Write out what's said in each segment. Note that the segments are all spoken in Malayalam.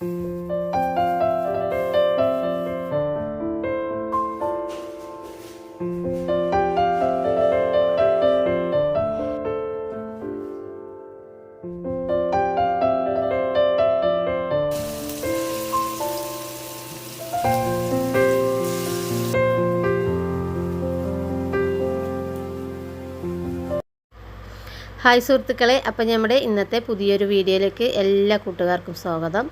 Música ഹായ് സുഹൃത്തുക്കളെ അപ്പം നമ്മുടെ ഇന്നത്തെ പുതിയൊരു വീഡിയോയിലേക്ക് എല്ലാ കൂട്ടുകാർക്കും സ്വാഗതം.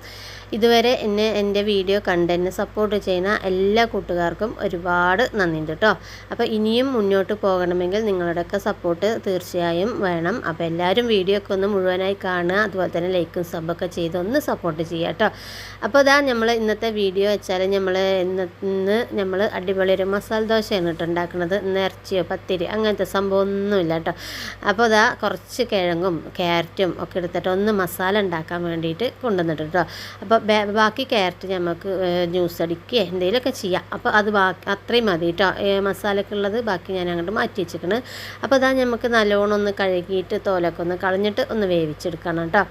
ഇതുവരെ എന്നെ എന്റെ വീഡിയോ കണ്ട് എന്നെ സപ്പോർട്ട് ചെയ്യുന്ന എല്ലാ കൂട്ടുകാർക്കും ഒരുപാട് നന്ദിയുണ്ട് കേട്ടോ അപ്പോൾ ഇനിയും മുന്നോട്ട് പോകണമെങ്കിൽ നിങ്ങളുടെയൊക്കെ സപ്പോർട്ട് തീർച്ചയായും വേണം. അപ്പോൾ എല്ലാവരും വീഡിയോ ഒക്കെ ഒന്ന് മുഴുവനായി കാണുക അതുപോലെ തന്നെ ലൈക്കും സബൊക്കെ ചെയ്ത് ഒന്ന് സപ്പോർട്ട് ചെയ്യുക കേട്ടോ അപ്പോൾ ഇതാ നമ്മൾ ഇന്നത്തെ വീഡിയോ വെച്ചാൽ നമ്മൾ ഇന്ന് നമ്മൾ അടിപൊളി ഒരു മസാല ദോശയാണ് കേട്ടോ ഉണ്ടാക്കുന്നത്. നേർച്ചയോ പത്തിരി അങ്ങനത്തെ സംഭവമൊന്നുമില്ല കേട്ടോ അപ്പോൾ ഇതാ കുറച്ച് കിഴങ്ങും ക്യാരറ്റും ഒക്കെ എടുത്തിട്ട് ഒന്ന് മസാല ഉണ്ടാക്കാൻ വേണ്ടിയിട്ട് കൊണ്ടുവന്നിട്ട് കേട്ടോ. അപ്പോൾ ബാക്കി ക്യാരറ്റ് നമുക്ക് ജ്യൂസ് അടിക്കുക എന്തെങ്കിലുമൊക്കെ ചെയ്യാം. അപ്പോൾ അത് ബാക്കി അത്രയും മതി കേട്ടോ. മസാലക്കുള്ളത് ബാക്കി ഞാൻ അങ്ങോട്ട് മാറ്റി വെച്ചിരിക്കണ്. അപ്പോൾ അതാ നമുക്ക് നല്ലോണം ഒന്ന് കഴുകിയിട്ട് തോലൊക്കെ ഒന്ന് കളഞ്ഞിട്ട് ഒന്ന് വേവിച്ചെടുക്കണം കേട്ടോ.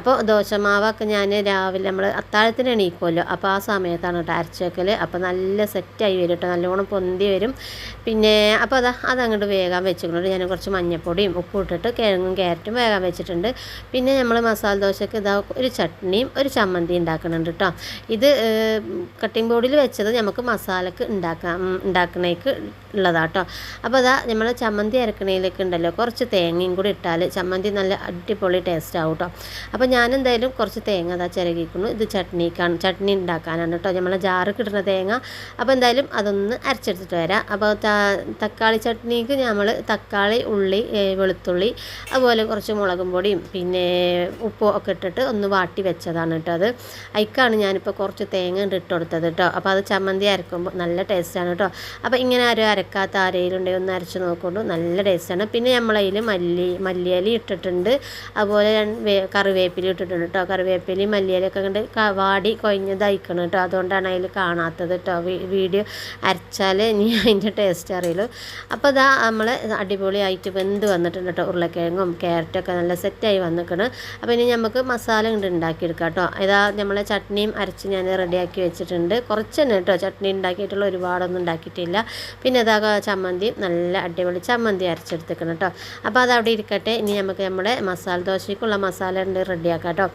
അപ്പോൾ ദോശമാവൊക്കെ ഞാൻ രാവിലെ നമ്മൾ അത്താഴത്തിന് എണീക്കുമല്ലോ. അപ്പോൾ ആ സമയത്താണ് കേട്ടോ അരച്ചേക്കൽ അപ്പോൾ നല്ല സെറ്റായി വരും കേട്ടോ. നല്ലോണം പൊന്തി വരും. പിന്നെ അപ്പോൾ അതാ അതങ്ങോട്ട് വേഗം വെച്ചിട്ടുണ്ട്. ഞാൻ കുറച്ച് മഞ്ഞപ്പൊടിയും ഉപ്പും ഇട്ടിട്ട് കിഴങ്ങും ക്യാരറ്റും വേഗം വെച്ചിട്ടുണ്ട്. പിന്നെ നമ്മൾ മസാല ദോശയ്ക്ക് ഇതാ ഒരു ചട്നിയും ഒരു ചമ്മന്തി ഉണ്ടാക്കുന്നുണ്ട് കേട്ടോ ഇത് കട്ടിംഗ് ബോർഡിൽ വെച്ചത് നമുക്ക് മസാലക്ക് ഉണ്ടാക്കാം ഉണ്ടാക്കണേക്ക് ഉള്ളതാട്ടോ അപ്പോൾ അതാ നമ്മൾ ചമ്മന്തി അരക്കണേലേക്ക് ഉണ്ടല്ലോ കുറച്ച് തേങ്ങയും കൂടി ഇട്ടാൽ ചമ്മന്തി നല്ല അടിപൊളി ടേസ്റ്റ് ആവും കേട്ടോ അപ്പോൾ ഞാനെന്തായാലും കുറച്ച് തേങ്ങ അതാ ചിരകിക്കുന്നു. ഇത് ചട്നിക്കാണ് ചട്നി ഉണ്ടാക്കാനാണ് കേട്ടോ നമ്മളെ ജാറ് കിട്ടുന്ന തേങ്ങ. അപ്പോൾ എന്തായാലും അതൊന്ന് അരച്ചെടുത്തിട്ട് വരാം. അപ്പോൾ തക്കാളി ചട്നിക്ക് നമ്മൾ തക്കാളി ഉള്ളി വെളുത്തുള്ളി അതുപോലെ കുറച്ച് മുളകും പൊടിയും പിന്നെ ഉപ്പും ഒക്കെ ഇട്ടിട്ട് ഒന്ന് വാട്ടി വെച്ചതാണ് കേട്ടോ അത്. അയക്കാണ് ഞാനിപ്പോൾ കുറച്ച് തേങ്ങ ഉണ്ട് ഇട്ട് കൊടുത്തത് കേട്ടോ. അപ്പോൾ അത് ചമ്മന്തി അരക്കുമ്പോൾ നല്ല ടേസ്റ്റാണ് കേട്ടോ. അപ്പോൾ ഇങ്ങനെ ആരും അരക്കാത്ത ആരെങ്കിലും ഉണ്ടെങ്കിൽ ഒന്ന് അരച്ച് നോക്കുള്ളൂ നല്ല ടേസ്റ്റാണ്. പിന്നെ നമ്മളതിൽ മല്ലി മല്ലിയലി ഇട്ടിട്ടുണ്ട്. അതുപോലെ കറിവേപ്പില ഇട്ടിട്ടുണ്ട് കേട്ടോ. കറിവേപ്പിലയും മല്ലിയിലൊക്കെ കണ്ട് വാടി കൊഴിഞ്ഞതായിക്കണം കേട്ടോ. അതുകൊണ്ടാണ് അതിൽ കാണാത്തത് കേട്ടോ. വീഡിയോ അരച്ചാൽ ഇനി അതിന്റെ ടേസ്റ്റ് അറിയുള്ളൂ. അപ്പോൾ ഇതാ നമ്മൾ അടിപൊളിയായിട്ട് വെന്ത് വന്നിട്ടുണ്ട് കേട്ടോ ഉരുളക്കിഴങ്ങും. ക്യാരറ്റൊക്കെ നല്ല സെറ്റായി വന്നിക്കണ്. അപ്പോൾ ഇനി നമുക്ക് മസാല കൊണ്ട് ഉണ്ടാക്കിയെടുക്കാം കേട്ടോ ഇതാ നമ്മളെ ചട്നിയും അരച്ച് ഞാൻ റെഡിയാക്കി വെച്ചിട്ടുണ്ട്. കുറച്ച് തന്നെ കേട്ടോ. ചട്നി ഉണ്ടാക്കിയിട്ടുള്ള ഒരുപാടൊന്നും ഉണ്ടാക്കിയിട്ടില്ല പിന്നെ ഇതാ ചമ്മന്തി നല്ല അടിപൊളി ചമ്മന്തി അരച്ചെടുത്തേക്കണം കേട്ടോ. അപ്പോൾ അത് അവിടെ ഇരിക്കട്ടെ. ഇനി നമുക്ക് നമ്മുടെ മസാല ദോശയ്ക്കുള്ള മസാല ഉണ്ട് റെഡിയാക്കാം കേട്ടോ.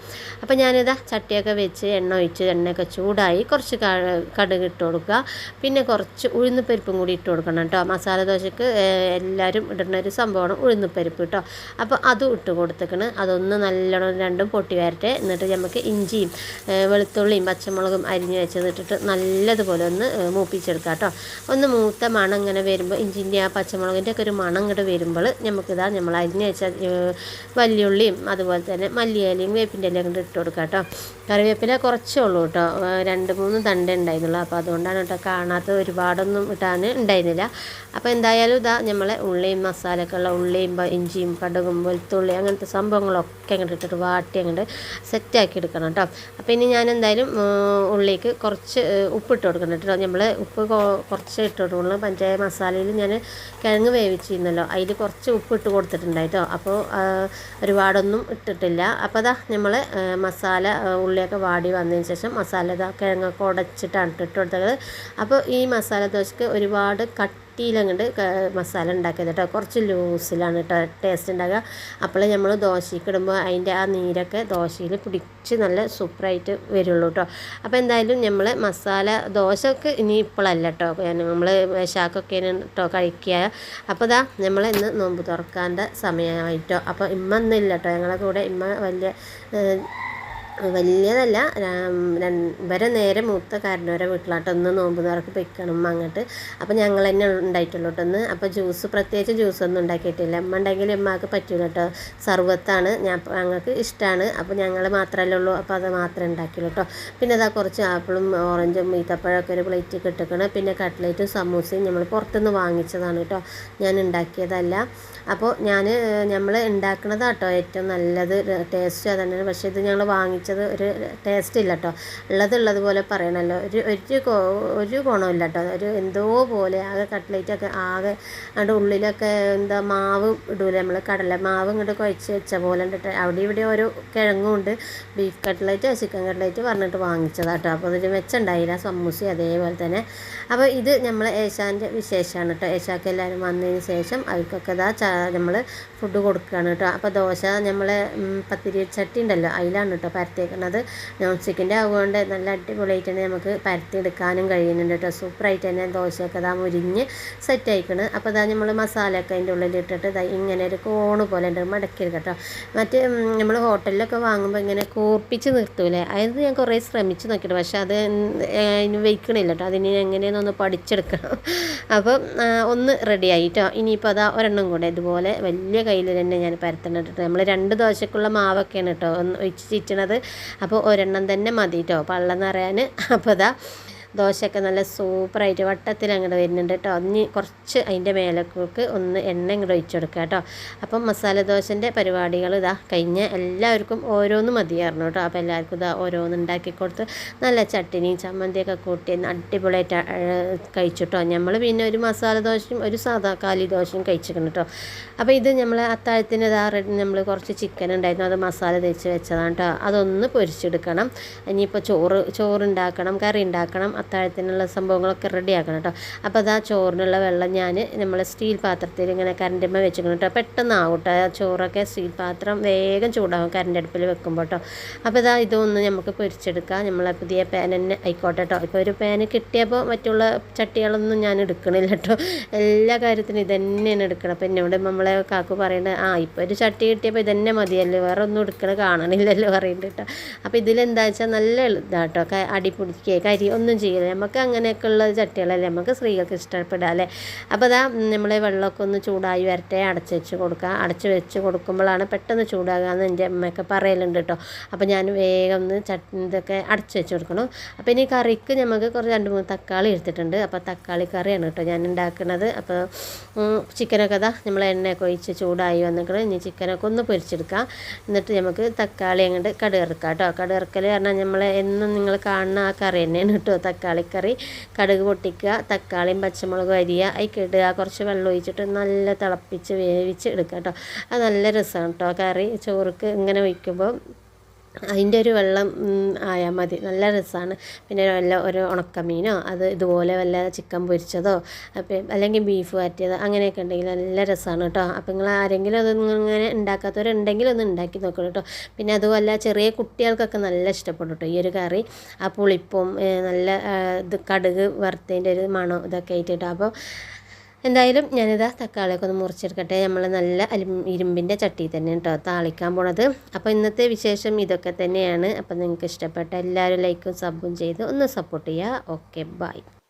അപ്പോൾ ഞാനിതാ ചട്ടിയൊക്കെ വെച്ച് എണ്ണ ഒഴിച്ച് എണ്ണയൊക്കെ ചൂടായി കുറച്ച് കടുക് ഇട്ട് കൊടുക്കുക. പിന്നെ കുറച്ച് ഉഴുന്നുപരിപ്പും കൂടി ഇട്ട് കൊടുക്കണം കേട്ടോ. മസാല ദോശയ്ക്ക് എല്ലാവരും ഇടുന്ന ഒരു സംഭവമാണ് ഉഴുന്നുപരിപ്പ് കേട്ടോ. അപ്പോൾ അതും ഇട്ട് കൊടുത്തേക്കണ്. അതൊന്ന് നല്ലോണം രണ്ടും പൊട്ടി വരട്ടെ. എന്നിട്ട് നമുക്ക് ഇഞ്ചിയും വെളുത്തുള്ളിയും പച്ചമുളകും അരിഞ്ഞ് വെച്ചത് നല്ലതുപോലെ ഒന്ന് മൂപ്പിച്ചെടുക്കുക മൂപ്പിച്ചെടുക്കാം കേട്ടോ. ഒന്ന് മൂത്ത മണം ഇങ്ങനെ വരുമ്പോൾ ഇഞ്ചിന്റെ ആ പച്ചമുളകിന്റെ ഒക്കെ ഒരു മണം ഇങ്ങോട്ട് വരുമ്പോൾ നമുക്കിതാ നമ്മൾ അരിഞ്ഞ് വെച്ച വല്യുള്ളിയും അതുപോലെ തന്നെ മല്ലിയിലയും വേപ്പിന്റെ ഇലയും കൊണ്ട് ഇട്ട് കൊടുക്കാം കേട്ടോ. കറിവേപ്പില കുറച്ചേ ഉള്ളൂ കേട്ടോ. രണ്ട് മൂന്ന് തണ്ട ഉണ്ടായിരുന്നുള്ളൂ. അപ്പോൾ അതുകൊണ്ടാണ് കേട്ടോ കാണാത്ത ഒരുപാടൊന്നും ഇട്ടാൻ ഉണ്ടായിരുന്നില്ല. അപ്പോൾ എന്തായാലും ഇതാ നമ്മളെ ഉള്ളിയും മസാലയൊക്കെ ഉള്ള ഉള്ളിയും ഇഞ്ചിയും കടുകും വെളുത്തുള്ളി അങ്ങനത്തെ സംഭവങ്ങളൊക്കെ അങ്ങോട്ട് ഇട്ടിട്ട് വാട്ടി അങ്ങോട്ട് സെറ്റാക്കി എടുക്കണം കേട്ടോ അപ്പോൾ ഇനി ഞാൻ എന്തായാലും ഉള്ളിലേക്ക് കുറച്ച് ഉപ്പ് ഉപ്പിട്ട് കൊടുക്കണം കേട്ടോ നമ്മൾ ഉപ്പ് കുറച്ച് ഇട്ട് കൊടുക്കണം. പഞ്ചായ മസാലയിൽ ഞാൻ കിഴങ്ങ് വേവിച്ചിരുന്നല്ലോ. അതിൽ കുറച്ച് ഉപ്പ് ഇട്ട് കൊടുത്തിട്ടുണ്ടായിട്ടോ അപ്പോൾ ഒരുപാടൊന്നും ഇട്ടിട്ടില്ല. അപ്പോൾ അതാ നമ്മൾ മസാല ഉള്ളിയൊക്കെ വാടി വന്നതിന് ശേഷം മസാല ഇതാ കിഴങ്ങൊക്കെ ഉടച്ചിട്ടാണ് ഇട്ട് കൊടുത്തത്. അപ്പോൾ ഈ മസാല ദോശക്ക് ഒരുപാട് കട്ടിയിലങ്ങോട്ട് മസാല ഉണ്ടാക്കിയത് കേട്ടോ കുറച്ച് ലൂസിലാണ് കേട്ടോ ടേസ്റ്റ് ഉണ്ടാകുക അപ്പോൾ നമ്മൾ ദോശയ്ക്ക് ഇടുമ്പോൾ അതിന്റെ ആ നീരൊക്കെ ദോശയിൽ പിടിച്ച് നല്ല സൂപ്പറായിട്ട് വരുള്ളൂ കേട്ടോ അപ്പോൾ എന്തായാലും നമ്മൾ മസാല ദോശക്ക് ഇനി ഇപ്പോഴല്ല കേട്ടോ നമ്മൾ വിശാക്കൊക്കെ കേട്ടോ കഴിക്കുക അപ്പോൾ ഇതാ നമ്മൾ ഇന്ന് നോമ്പ് തുറക്കാന്റെ സമയമായിട്ടോ അപ്പോൾ ഇമ്മ കേട്ടോ ഞങ്ങളെ കൂടെ ഇമ്മ വലിയ വലിയതല്ല. വരെ നേരെ മൂത്ത കാരണവരെ വീട്ടിലോട്ട്. ഒന്ന് നോമ്പ് തുറക്ക് പൊയ്ക്കണം അങ്ങോട്ട്. അപ്പോൾ ഞങ്ങൾ തന്നെ ഉണ്ടായിട്ടുള്ളൂ അപ്പോൾ ജ്യൂസ് പ്രത്യേകിച്ച് ജ്യൂസൊന്നും ഉണ്ടാക്കിയിട്ടില്ല. അമ്മ ഉണ്ടെങ്കിൽ അമ്മയ്ക്ക് പറ്റൂല കേട്ടോ സർവത്താണ്. ഞാൻ ഞങ്ങൾക്ക് ഇഷ്ടമാണ് അപ്പോൾ ഞങ്ങൾ മാത്രമല്ലേ ഉള്ളൂ. അപ്പോൾ അത് മാത്രമേ ഉണ്ടാക്കിയുള്ളൂ കേട്ടോ പിന്നെ അതാ കുറച്ച് ആപ്പിളും ഓറഞ്ചും ഈത്തപ്പഴമൊക്കെ ഒരു പ്ലേറ്റ് കിട്ടുക്കണം പിന്നെ കട്ട്ലേറ്റും സമൂസയും നമ്മൾ പുറത്തുനിന്ന് വാങ്ങിച്ചതാണ് കേട്ടോ ഞാൻ ഉണ്ടാക്കിയതല്ല. അപ്പോൾ ഞാൻ നമ്മൾ ഉണ്ടാക്കണതാട്ടോ ഏറ്റവും നല്ലത്. ടേസ്റ്റ് അതന്നെയാണ്. പക്ഷേ ഇത് ഞങ്ങൾ വാങ്ങി വാങ്ങിച്ചത് ഒരു ടേസ്റ്റ് ഇല്ല കേട്ടോ ഉള്ളത് ഉള്ളതുപോലെ പറയണമല്ലോ ഒരു ഒരു ഒരു ഗുണമില്ല കേട്ടോ ഒരു എന്തോ പോലെ ആകെ കട്ട്ലേറ്റൊക്കെ ആകെ അതിന്റെ ഉള്ളിലൊക്കെ എന്താ മാവ് ഇടൂല നമ്മൾ കടല മാവ് ഇങ്ങോട്ട് കുഴച്ച് വെച്ച പോലെ ഉണ്ട് അവിടെ ഇവിടെ ഓരോ കിഴങ്ങും ഉണ്ട്. ബീഫ് കട്ട്ലേറ്റ് ചിക്കൻ കട്ട്ലേറ്റ് പറഞ്ഞിട്ട് വാങ്ങിച്ചതാണ് കേട്ടോ അപ്പോൾ അതൊരു മെച്ചുണ്ടായില്ല സമൂസി അതേപോലെ തന്നെ. അപ്പോൾ ഇത് നമ്മൾ ഏശാന്റെ വിശേഷമാണ് കേട്ടോ ഏശാക്ക് എല്ലാവരും വന്നതിന് ശേഷം അവർക്കൊക്കെ ഇതാ നമ്മൾ ഫുഡ് കൊടുക്കുകയാണ് കേട്ടോ. അപ്പോൾ ദോശ നമ്മൾ പത്തിരി ചട്ടി ഉണ്ടല്ലോ അതിലാണ് കേട്ടോ പരത്തിയേക്കുന്നത് നോൺ സ്റ്റിക്കിന്റെ ആവുകൊണ്ട് നല്ല അടിപൊളിയായിട്ട് തന്നെ നമുക്ക് പരത്തിയെടുക്കാനും കഴിയുന്നുണ്ട് കേട്ടോ. സൂപ്പറായിട്ട് തന്നെ ദോശയൊക്കെ ഇതാ മുരിഞ്ഞ് സെറ്റ് ആയിക്കണ്. അപ്പോൾ ഇതാ നമ്മൾ മസാലയൊക്കെ അതിന്റെ ഉള്ളിൽ ഇട്ടിട്ട് ഇങ്ങനെ ഒരു കോണ് പോലെ ഉണ്ട് മടക്കി കേട്ടോ. മറ്റ് നമ്മൾ ഹോട്ടലിലൊക്കെ വാങ്ങുമ്പോൾ ഇങ്ങനെ കൂർപ്പിച്ച് നിർത്തൂലേ? അത് ഞാൻ കുറേ ശ്രമിച്ച് നോക്കിയിട്ട് പക്ഷേ അത് അതിന് വയ്ക്കണില്ല കേട്ടോ. അതിന് എങ്ങനെയെന്നൊന്ന് പഠിച്ചെടുക്കണം. അപ്പം ഒന്ന് റെഡി ആയിട്ടോ ഇനിയിപ്പോൾ അതാ ഒരെണ്ണം കൂടെ ഇതുപോലെ വലിയ കയ്യിൽ തന്നെ ഞാൻ പരത്തണം നമ്മൾ രണ്ട് ദോശക്കുള്ള മാവൊക്കെയാണ് കേട്ടോ ഒന്ന് ഒഴിച്ച് അപ്പോൾ ഒരെണ്ണം തന്നെ മതി കേട്ടോ പള്ളം നിറയാൻ അപ്പോൾ അതാ ദോശയൊക്കെ നല്ല സൂപ്പറായിട്ട് വട്ടത്തിൽ അങ്ങോട്ട് വരുന്നുണ്ട് കേട്ടോ അതിന് കുറച്ച് അതിന്റെ മേലേക്ക് ഒന്ന് എണ്ണ ഇങ്ങോട്ട് ഒഴിച്ചു കൊടുക്കുക കേട്ടോ അപ്പം മസാല ദോശന്റെ പരിപാടികൾ ഇതാ കഴിഞ്ഞ എല്ലാവർക്കും ഓരോന്ന് മതിയായിരുന്നു കേട്ടോ അപ്പോൾ എല്ലാവർക്കും ഇതാ ഓരോന്ന് ഉണ്ടാക്കി കൊടുത്ത് നല്ല ചട്ടിനിയും ചമ്മന്തിയൊക്കെ കൂട്ടി അടിപൊളിയായിട്ട് കഴിച്ചിട്ടോ നമ്മൾ പിന്നെ ഒരു മസാല ദോശയും ഒരു സാധാ കാലി ദോശയും കഴിച്ചിരിക്കണം കേട്ടോ അപ്പോൾ ഇത് നമ്മൾ അത്താഴത്തിന് ഇതാ നമ്മൾ കുറച്ച് ചിക്കൻ ഉണ്ടായിരുന്നു അത് മസാല തേച്ച് വെച്ചതാണ് കേട്ടോ അതൊന്ന് പൊരിച്ചെടുക്കണം. ഇനിയിപ്പോൾ ചോറ് ചോറ് ഉണ്ടാക്കണം കറി ഉണ്ടാക്കണം. അത്താഴത്തിനുള്ള സംഭവങ്ങളൊക്കെ റെഡിയാക്കണം കേട്ടോ. അപ്പോൾ അതാ ചോറിനുള്ള വെള്ളം ഞാൻ നമ്മൾ സ്റ്റീൽ പാത്രത്തിൽ ഇങ്ങനെ കരണ്ടിമ്മ വെച്ചിരിക്കണം കേട്ടോ. പെട്ടെന്ന് ആവട്ടെ ആ ചോറൊക്കെ സ്റ്റീൽ പാത്രം വേഗം ചൂടാകും കറണ്ട് അടുപ്പിൽ വെക്കുമ്പോൾ കേട്ടോ. അപ്പോൾ ഇതാ ഇതൊന്ന് നമുക്ക് പൊരിച്ചെടുക്കാം. നമ്മളെ പുതിയ പാൻ തന്നെ ആയിക്കോട്ടെ കേട്ടോ. ഇപ്പോൾ ഒരു പാന് കിട്ടിയപ്പോൾ മറ്റുള്ള ചട്ടികളൊന്നും ഞാൻ എടുക്കണില്ല കേട്ടോ. എല്ലാ കാര്യത്തിനും ഇതന്നെയാണ് എടുക്കണം അപ്പോൾ എന്നോട് നമ്മളെ കാക്കു പറയുന്നത് ആ ഇപ്പോൾ ഒരു ചട്ടി കിട്ടിയപ്പോൾ ഇതന്നെ മതിയല്ലോ? വേറെ ഒന്നും എടുക്കണ കാണണില്ലല്ലോ പറയുന്നുണ്ട് കേട്ടോ. അപ്പോൾ ഇതിലെന്താ വെച്ചാൽ നല്ല ഇതാട്ടോ അടി പിടിക്കുക കരി ഒന്നും ചെയ്യില്ല നമുക്ക് അങ്ങനെയൊക്കെ ഉള്ള ചട്ടികളല്ലേ നമുക്ക് സ്ത്രീകൾക്ക് ഇഷ്ടപ്പെടാം അല്ലേ? അപ്പോൾ അതാ നമ്മളെ വെള്ളമൊക്കെ ഒന്ന് ചൂടായി വരട്ടെ അടച്ച് വെച്ച് കൊടുക്കുക. അടച്ച് വെച്ച് കൊടുക്കുമ്പോഴാണ് പെട്ടെന്ന് ചൂടാകുക എന്ന് എന്റെ അമ്മയൊക്കെ പറയലുണ്ട് കേട്ടോ. അപ്പോൾ ഞാൻ വേഗം ഒന്ന് ചട്ട് ഇതൊക്കെ അടച്ച് വെച്ച് കൊടുക്കണം. അപ്പോൾ ഇനി കറിക്ക് നമുക്ക് കുറച്ച് രണ്ട് മൂന്ന് തക്കാളി എടുത്തിട്ടുണ്ട്. അപ്പോൾ തക്കാളി കറിയാണ് കേട്ടോ ഞാൻ ഉണ്ടാക്കുന്നത്. അപ്പോൾ ചിക്കനൊക്കെ അതാ നമ്മൾ എണ്ണയൊക്കെ ഒഴിച്ച് ചൂടായി വന്നിട്ട് ഇനി ചിക്കനൊക്കെ ഒന്ന് പൊരിച്ചെടുക്കാം. എന്നിട്ട് നമുക്ക് തക്കാളി അങ്ങോട്ട് കടുകറക്കാം കേട്ടോ. കടുകറക്കൽ പറഞ്ഞാൽ നമ്മൾ എന്നും നിങ്ങൾ കാണുന്ന ആ കറി തന്നെയാണ് കേട്ടോ. തക്കാളിക്കറി കടുക് പൊട്ടിക്കുക തക്കാളിയും പച്ചമുളകും അരിയ അതിക്കിടുക കുറച്ച് വെള്ളം ഒഴിച്ചിട്ട് നല്ല തിളപ്പിച്ച് വേവിച്ച് എടുക്കുക കേട്ടോ. അത് നല്ല രസമാണ് കേട്ടോ. കറി ചോറുക്ക് ഇങ്ങനെ ഒഴിക്കുമ്പോൾ അതിന്റെ ഒരു വെള്ളം ആയാൽ മതി. നല്ല രസമാണ് പിന്നെ വല്ല ഒരു ഉണക്കമീനോ അത് ഇതുപോലെ വല്ല ചിക്കൻ പൊരിച്ചതോ അപ്പം അല്ലെങ്കിൽ ബീഫ് വരട്ടിയതോ അങ്ങനെയൊക്കെ ഉണ്ടെങ്കിൽ നല്ല രസമാണ് കേട്ടോ അപ്പം നിങ്ങൾ ആരെങ്കിലും അത് ഇങ്ങനെ ഉണ്ടാക്കാത്തവരുണ്ടെങ്കിൽ ഒന്ന് ഉണ്ടാക്കി നോക്കണം കേട്ടോ പിന്നെ അതുമല്ല ചെറിയ കുട്ടികൾക്കൊക്കെ നല്ല ഇഷ്ടപ്പെടും കേട്ടോ ഈ ഒരു കറി ആ പുളിപ്പും നല്ല ഇത് കടുക് വറുത്തതിന്റെ ഒരു മണം ഇതൊക്കെ ആയിട്ട് കേട്ടോ അപ്പോൾ എന്തായാലും ഞാനിതാ തക്കാളിയൊക്കെ ഒന്ന് മുറിച്ചെടുക്കട്ടെ. നമ്മൾ നല്ല അലും ഇരുമ്പിന്റെ ചട്ടി തന്നെ കേട്ടോ താളിക്കാൻ പോണത്. അപ്പോൾ ഇന്നത്തെ വിശേഷം ഇതൊക്കെ തന്നെയാണ്. അപ്പോൾ നിങ്ങൾക്ക് ഇഷ്ടപ്പെട്ട എല്ലാവരും ലൈക്കും സബും ചെയ്ത് ഒന്ന് സപ്പോർട്ട് ചെയ്യുക ഓക്കെ ബൈ.